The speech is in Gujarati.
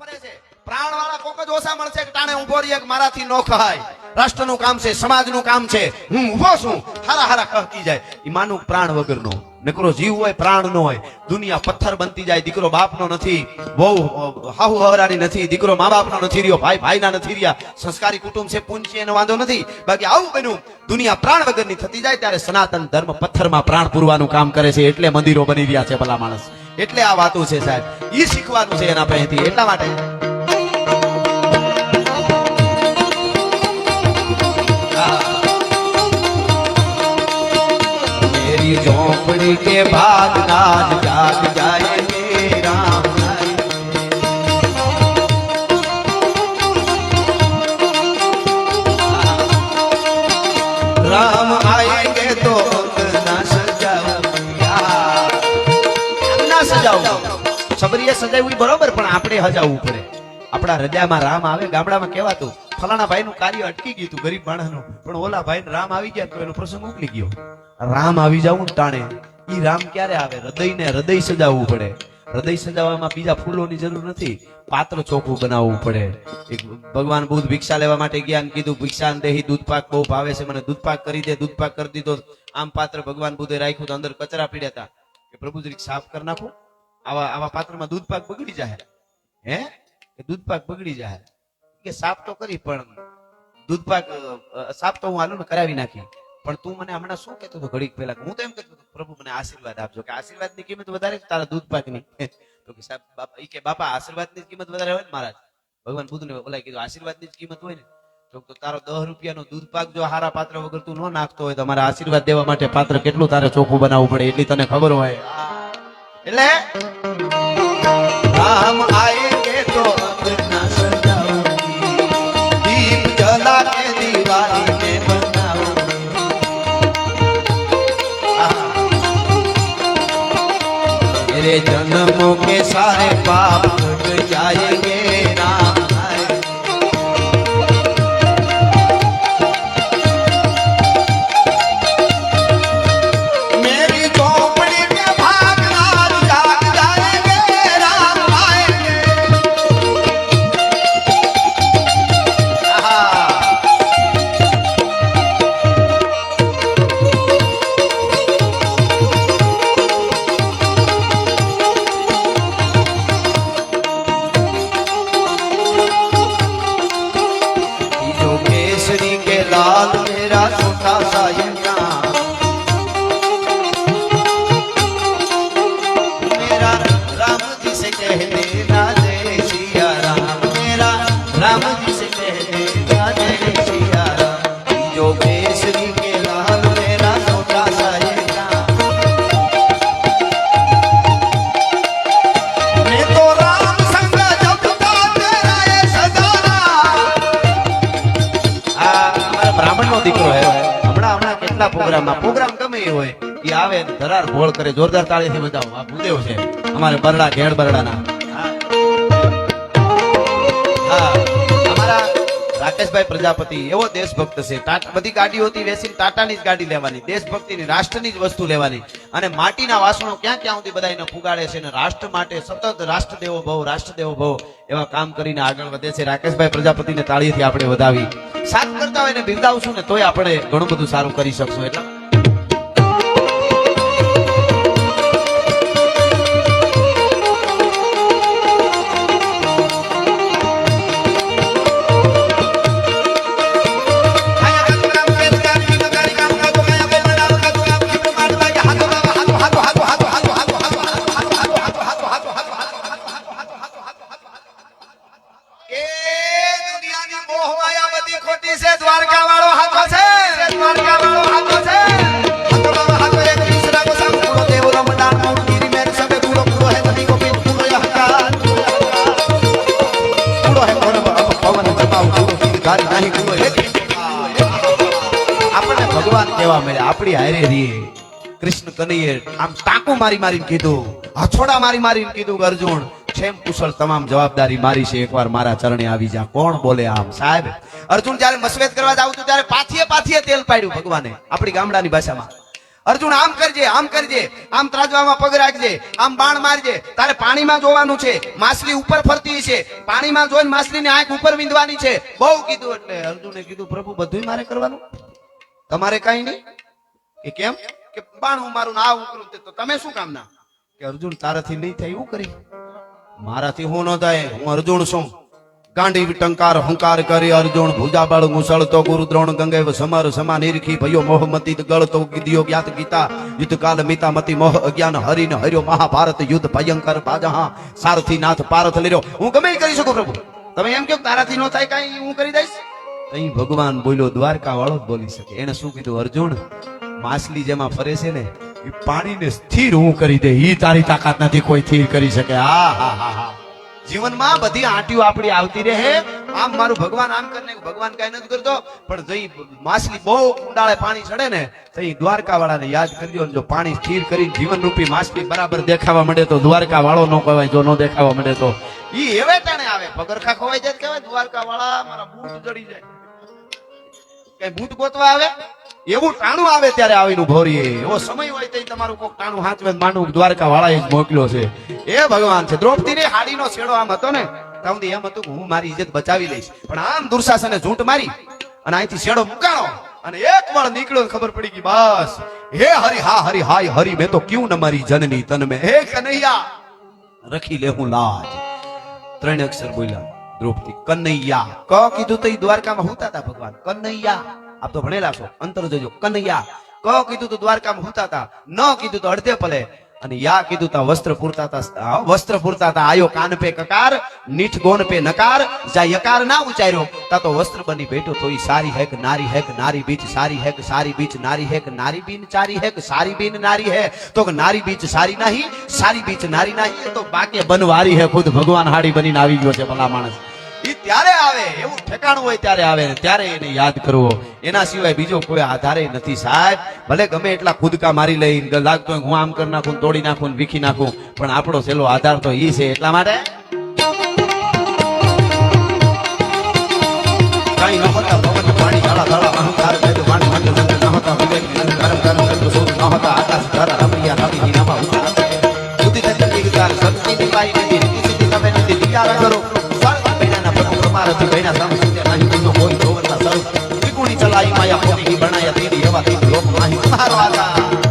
ફરે છે. નો નથી. બહુ હાહુ હવરાની નથી. દીકરો મા બાપનો નથી રહ્યો, ભાઈ ભાઈના નથી રહ્યા. સંસ્કારી કુટુંબ છે પૂન છે એનો વાંધો નથી. બાકી આવું બન્યું. દુનિયા પ્રાણ વગરની થતી જાય, ત્યારે સનાતન ધર્મ પથ્થરમાં પ્રાણ પૂરવાનું કામ કરે છે. એટલે મંદિરો બની રહ્યા છે ભલા માણસ. એટલે આ વાતો છે સાહેબ ઈ શીખવાનું છે એના પહેથી એટલા માટે ઝોપડી કે ભાગ નાચ જાગ જાય સબરીએ સજાવ્યું બરોબર, પણ આપણે હજાવવું પડે. આપણા હૃદયમાં રામ આવે, ગામડામાં કહેવાતું, ફલાણા ભાઈનું કાર્ય અટકી ગયું હતું ગરીબ માણસનું, પણ ઓલા ભાઈ રામ આવી ગયા તો એનો પ્રસંગ ઉકલી ગયો. રામ આવી જવું ટાણે, ઈ રામ ક્યારે આવે? હૃદયને હૃદય સજાવવું પડે. હૃદય સજાવવામાં બીજા ફૂલોની જરૂર નથી, પાત્ર ચોખ્ખું બનાવવું પડે. ભગવાન બુદ્ધ ભિક્ષા લેવા માટે ગયા કીધું ભિક્ષા દેહી, દૂધ બહુ ભાવે છે, મને દૂધ પાક કરી દે, દૂધ પાક કરી દીધો. આમ પાત્ર ભગવાન બુદ્ધે રાખ્યું તો અંદર કચરા પીડ્યા હતા. કે પ્રભુ જરીક સાફ કરી નાખો. આવા આવા પાત્રમાં દૂધ પાક બગડી જાય હે? કે દૂધ પાક બગડી જાય કે સાફ તો કરી, પણ દૂધ પાક સાફ તો હું હાલું ને કરાવી નાખી. પણ તું મને હમણાં શું કહેતો હતો ઘડીક પહેલા? હું તો એમ કહેતો હતો, પ્રભુ, મને આશીર્વાદ આપજો. કે આશીર્વાદની કિંમત વધારે છે તારા દૂધ પાકની. તો કે સાહેબ બાપા એ કે, બાપા, આશીર્વાદની કિંમત વધારે હોય ને મહારાજ ભગવાન બુદ્ધને ઓલા કીધું, આશીર્વાદની જ કિંમત હોય ને. તો તારો દસ રૂપિયાનો દૂધ પાક જો હારા પાત્ર વગર તું ન નાખતો હોય, તો મારા આશીર્વાદ દેવા માટે પાત્ર કેટલું તારે ચોખ્ખું બનાવવું પડે એટલી તને ખબર હોય. એટલે રામ આયે કે તો અપના जन्मों के सारे पाप लाल मेरा छोटा सा ये नाम मेरा राम जी से कह देना जय सिया राम मेरा राम जी से कह देना जय सिया राम जो केसरी के હમણાં પ્રોગ્રામમાં. પ્રોગ્રામ ગમે એ હોય એ આવે ધરાર ભોળ કરે જોરદાર તાળીથી બજાવો. આ ભૂદેવ છે. અમારે બરડા ઘેડ બરડાના. હા. હા. અમારા રાકેશભાઈ પ્રજાપતિ એવો દેશભક્ત છે. બધી ગાડીઓથી બેસીને ટાટાની જ ગાડી લેવાની દેશભક્તિની રાષ્ટ્રની જ વસ્તુ લેવાની. અને માટીના વાસણો ક્યાં ક્યાં સુધી બધા ફુગાડે છે અને રાષ્ટ્ર માટે સતત રાષ્ટ્ર દેવો ભવ રાષ્ટ્ર દેવો ભવ એવા કામ કરીને આગળ વધે છે. રાકેશભાઈ પ્રજાપતિને તાળીથી આપણે વધાવી. સાથ કરતા હોય ને બિરદાવશું ને તોય આપણે ઘણું બધું સારું કરી શકશું. એટલે દ્વારકા ભગવાન કેવા મળ્યા? આપણી હારે કૃષ્ણ કનૈયે આમ ટાંકું મારી મારીને કીધું. હથોડા મારી મારીને કીધું અર્જુન ક્ષેમ કુશળ તમામ જવાબદારી મારી છે. એકવાર મારા ચરણે આવી જા. કોણ બોલે આમ? સાહેબ, અર્જુન જયારે મસવેદ કરવા જાવ ત્યારે પાથીએ પાથીએ તેલ પાડ્યું ભગવાને. આપણી ગામડાની ભાષામાં. અર્જુન, આમ કરજે આમ કરજે. આમ ત્રાજવામાં પગ રાખજે. આમ બાણ મારજે. તારે પાણીમાં જોવાનું છે. માછલી ઉપર ફરતી છે. પાણીમાં જોઈને માછલીની આંખ ઉપર વિંધવાની છે. બહુ કીધું એટલે અર્જુને કીધું, પ્રભુ બધું મારે કરવાનું? તમારે કઈ નહીં? કે કેમ? કે બાણ હું મારું ના ઉકરું તો તમે શું કામ ના કે અર્જુન, તારાથી નહીં થાય એવું કરી. મારાથી હું ન થાય હું અર્જુન છું. ગાંડી ટંકાર હંકાર કરી અર્જુન, ભુજાબળ મુસળતો ગુરુ દ્રોણ ગંગે સમર, સમા નિરખી, ભયો મોહમતી ગળતો ગીધ્યો જ્ઞાત ગીતા યુદ્ધ કાલ મિતા મતી મોહ અજ્ઞાન, હરિન હર્યો મહાભારત યુદ્ધ ભયંકર પાજહા સારથી નાથ પારથ લેર્યો હું ગમે કરી શકું પ્રભુ? તમે એમ કહો તારાથી ન થાય કાંઈ, હું કરી દઈશ? અહીં ભગવાન બોલ્યો દ્વારકા વાળો જ બોલી શકે. એને શું કીધું? અર્જુન, માછલી જેમાં ફરે છે ને એ પાણીને સ્થિર હું કરી દે. એ તારી તાકાત નથી કોઈ સ્થિર કરી શકે. હા હા હા હા. જીવનમાં બધી આંટીઓ આપણી આવતી રહે. આમ મારું ભગવાન આમ કરીને ભગવાન કઈ નથી કરતો. પણ જઈ માછલી બહુ ઊંડાળે પાણી ચડે ને, તો એ દ્વારકા વાળાને યાદ કરજો જો પાણી સ્થિર કરી જીવન રૂપી માછલી બરાબર દેખાવા મળે તો દ્વારકા વાળો ન કહેવાય, જો ન દેખાવા મળે તો. ઈ એવે ટાણે આવે. પગરખા ખોવાઈ જાય કહેવાય દ્વારકા વાળા મારા બૂટ જડી જાય. કઈ બૂટ ગોતવા આવે? એવું ટાણું આવે ત્યારે આવીને ઊભો રહીએ. એવો સમય હોય તો તમારું કોક ટાણું હાચવે માંડવું. દ્વારકા વાળા એ મોકલ્યો છે. એ ભગવાન છે. દ્રૌપદી ને હાડીનો છેડો આમ હતો ને, ત્યાં એમ હતું કે હું મારી ઇજ્જત બચાવી લઈશ. પણ આમ દુર્શાસને ઝૂંટ મારી અને અહીંથી છેડો મુકાણો અને એક વાર નીકળ્યો ખબર પડી ગઈ, બસ. હે હરી હા, હરી હાય, હરી, મેં તો ક્યું ન મારી જનની તન મેં. હે કનૈયા, રખી લે હું લાજ. ત્રણ અક્ષર બોલ્યા, દ્રૌપદી, કનૈયા. ક કીધું તો દ્વારકામાં હોતા હતા ભગવાન. કનૈયા. આપ તો ભણેલા છો. અંતર જોજો. કનૈયા, ક કીધું તો દ્વારકામાં હોતા હતા ન કીધું તો અડધે પલે. અને યા કીધું તા વસ્ત્ર પૂરતા હતા વસ્ત્ર પૂરતા હતા આયો કાન પે કકાર, નીઠ ગોન પે નકાર જા યકાર ના ઉચાર્યો તા તો વસ્ત્ર બની બેઠો તો ઈ સારી હેક, નારી હેક, નારી બીચ સારી હેક, સારી બીચ નારી હેક, નારી બીન ચારી હેક, સારી બીન નારી હે. તો કે નારી બીચ સારી નહીં, સારી બીચ નારી નહીં તો બાકે બનવારી હે, ખુદ ભગવાન હાડી બનીને આવી ગયો છે ભલા માણસ. ત્યારે આવે, એવું ઠેકાણું હોય ત્યારે આવે ત્યારે એને યાદ કરવો. એના સિવાય બીજો કોઈ આધારે નથી સાહેબ. ભલે ગમે એટલા કૂદકા મારી લઈ લાગતો હોય હું આમ કરી નાખું તોડી નાખું વીખી નાખું, પણ આપણો છેલ્લો આધાર તો ઈ છે એટલા માટે? કઈ ન હોતા પવન પાણી ઝાડા ઝાડા દીદી બનાય દીદી એવા લોક માહી મારો